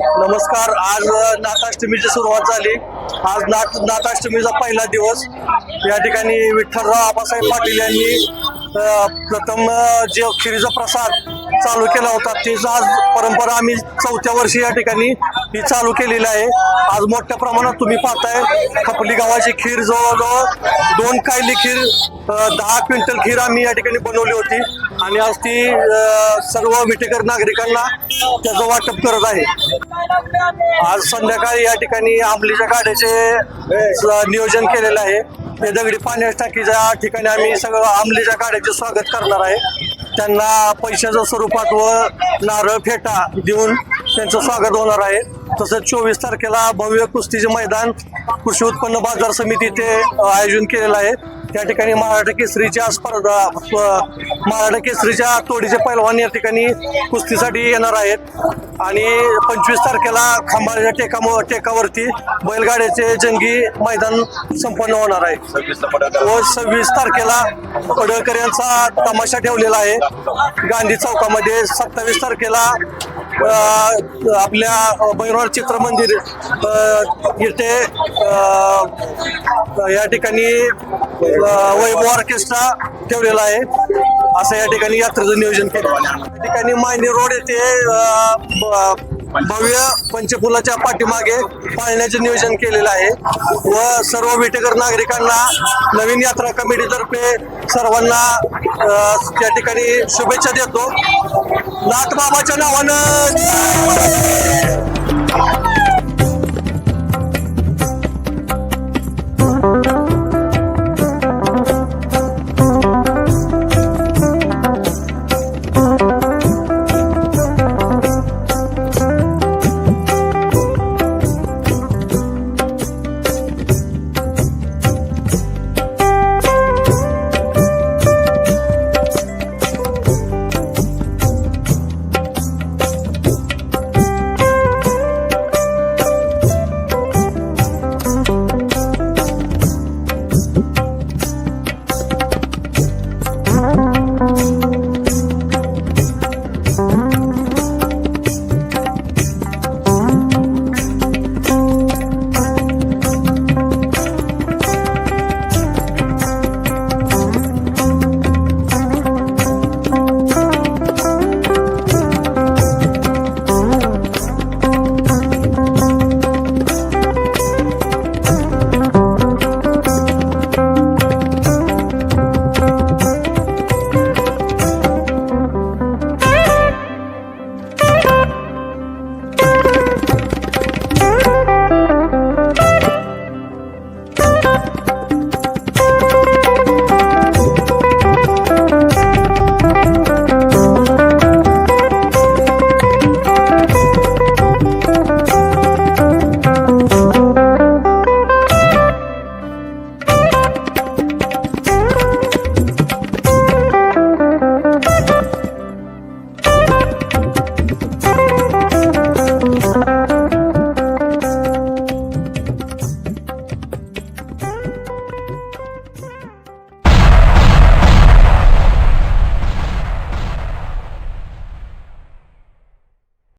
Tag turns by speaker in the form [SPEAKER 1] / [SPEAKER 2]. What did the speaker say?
[SPEAKER 1] नमस्कार आज नाथाष्टमीची सुरुवात झाली. आज नाथ नाथाष्टमीचा पहिला दिवस. या ठिकाणी विठ्ठलराव आबासाहेब पाटील यांनी प्रथम जे खिरीचा प्रसाद चालू केला होता. तीच आज परंपरा आम्ही चौथ्या वर्षी या ठिकाणी ही चालू केलेली आहे. आज मोठ्या प्रमाणात तुम्ही पाहताय खपली गावाची खीर जवळजवळ दोन कायली खीर दहा क्विंटल खीर आम्ही या ठिकाणी बनवली होती. आणि आज ती सर्व विटेकर नागरिकांना त्याचं वाटप करत आहे. आज संध्याकाळी या ठिकाणी आंबलीच्या गाड्याचे नियोजन केलेलं आहे. ते दगडी पाण्याच्या टाकीच्या ठिकाणी आम्ही सगळं आंबलीच्या गाड्याचे स्वागत करणार आहे. त्यांना पैशाच्या स्वरूपात व नारळ फेटा देऊन त्यांचं स्वागत होणार आहे. तसंच चोवीस तारखेला भव्य कुस्तीचे मैदान कृषी उत्पन्न बाजार समिती ते आयोजन केलेलं आहे. त्या ठिकाणी महाराष्ट्र केसरीच्या स्पर्धा प- महाराष्ट्र केसरीच्या तोडीचे पैलवान या ठिकाणी कुस्तीसाठी येणार आहेत. आणि पंचवीस तारखेला खांबाळ्याच्या टेका टेकावरती बैलगाड्याचे जंगी मैदान संपन्न होणार आहे. व सव्वीस तारखेला पडळकर यांचा तमाशा ठेवलेला आहे. गांधी चौकामध्ये सत्तावीस तारखेला आपल्या भैरवाड चित्र मंदिर इथे या ठिकाणी वैभव ऑर्केस्ट्रा ठेवलेला आहे. असं या ठिकाणी यात्रेचं नियोजन केलं. या ठिकाणी मायनी रोड येथे भव्य पंचफुलाच्या पाठीमागे पाळण्याचे नियोजन केलेलं आहे. व सर्व विटेकर नागरिकांना नवीन यात्रा कमिटीतर्फे सर्वांना त्या ठिकाणी शुभेच्छा देतो. नाथबाबाच्या नावानं